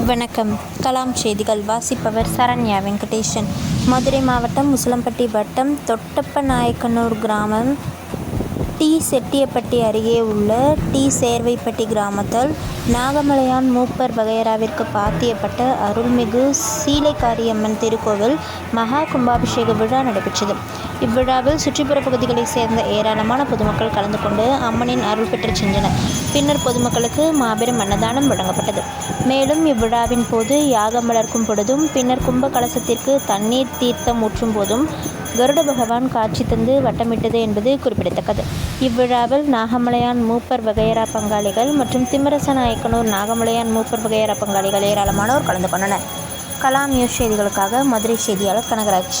வணக்கம். கலாம் செய்திகள் வாசிப்பவர் சரண்யா வெங்கடேஷன் மதுரை மாவட்டம் முசலம்பட்டி வட்டம் தொட்டப்ப நாயக்கனூர் கிராமம் டி செட்டியப்பட்டி அருகே உள்ள டி சேர்வைப்பட்டி கிராமத்தில் நாகமலையான் மூப்பர் வகையராவிற்கு பாத்தியப்பட்ட அருள்மிகு சீலைக்காரியம்மன் திருக்கோவில் மகா கும்பாபிஷேக விழா நடைபெற்றது. இவ்விழாவில் சுற்றுப்புற பகுதிகளைச் சேர்ந்த ஏராளமான பொதுமக்கள் கலந்து கொண்டு அம்மனின் அருள் பெற்று சென்றனர். பின்னர் பொதுமக்களுக்கு மாபெரும் அன்னதானம் வழங்கப்பட்டது. மேலும் இவ்விழாவின் போது யாகம் வளர்க்கும் பொழுதும் பின்னர் கும்ப கலசத்திற்கு தண்ணீர் தீர்த்தம் ஊற்றும் போதும் கருட பகவான் காட்சி தந்து வட்டமிட்டது என்பது குறிப்பிடத்தக்கது. இவ்விழாவில் நாகமலையான் மூப்பர் வகையரா பங்காளிகள் மற்றும் திம்மரச நாயக்கனூர் நாகமலையான் மூப்பர் வகையரா பங்காளிகள் ஏராளமானோர் கலந்து கொண்டனர். கலாம் நியூஸ் செய்திகளுக்காக மதுரை செய்தியாளர் கனகராஜ்.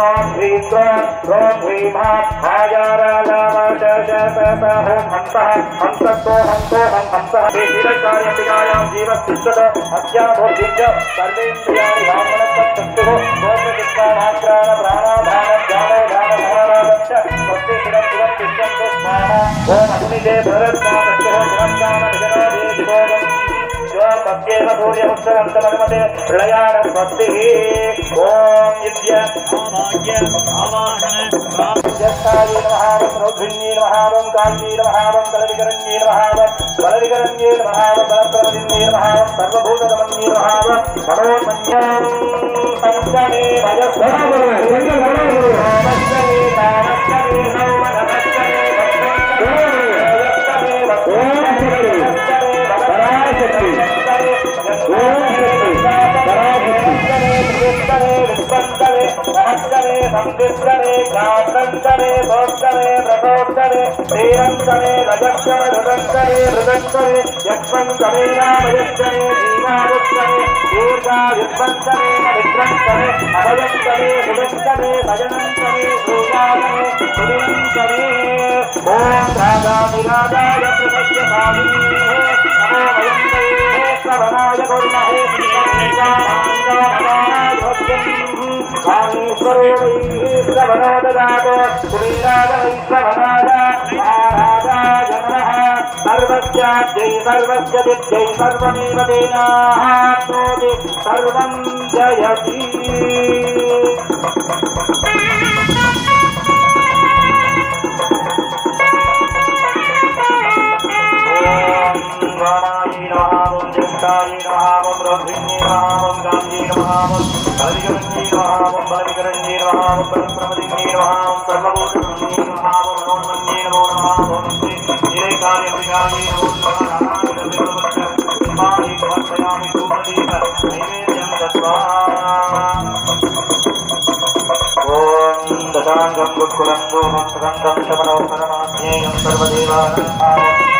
ीत्र हन्तः हन्तस्तो हन्तो हं हन्तः शीलकार्यपिकायां जीवस्तिष्ठत अस्याभोर्जित्य सर्वेन्द्रियाणि रामणत्वचक्षुः गोत्रचित्तामात्राण प्राणाधानं ज्ञानोधानमहाराजश्च सूर्यपुस्तकन्तमनुमते प्रलयाणस्वस्तिः ॐ विद्याय महावन्द्रौद्भिन्ये महावं काल्ये महावं कलविकरण्ये महावं बलविकरण्ये महावं बलप्रवदिन्ये महावं सर्वभूतगमन्ये महावं मनोमन्यं पञ्चमे भजस्वरूपं रूपंतरे अक्षरे संविस्तरे गातंतरे भोक्तरे प्रभोक्तरे श्रीरंतरे रजक्षर हृदंतरे हृदंतरे यक्षंतरे रामयक्षरे दीनावक्षरे दीर्घायुत्पंतरे विक्रंतरे अभयंतरे हृदंतरे भजनंतरे भूगारे सुरंतरे ओम राधा विराधाय प्रपश्य भाविनी नमो वयंतये सर्वस्याद्यै सर्वस्य विद्यै सर्वमेव देनाः सर्वं जयति ङ्गम् कुलम् गोमं सदङ्गं शमनौ परमाज्ञेयं सर्वदेवानन्दाय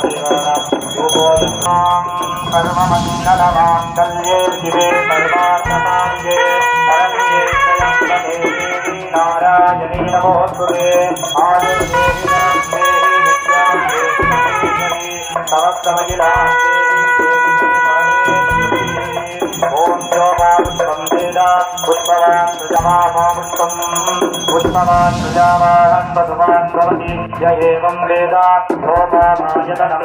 सर्वमङ्गलमाङ्गल्ये शिवे सर्वार्थसाधिके शरण्ये त्र्यम्बके देवी नारायणी नमोऽस्तुते आयुर्देहि नमस्तेहि नित्यां देहि महेश्वरी समस्तमहिलां देहि देहि ॐ योगापुष्पं वेद पुष्पवान् सृजमामोपुष्पं पुष्पवान् सृजावान् पशुवान् भवति य एवं वेद योगामायतनं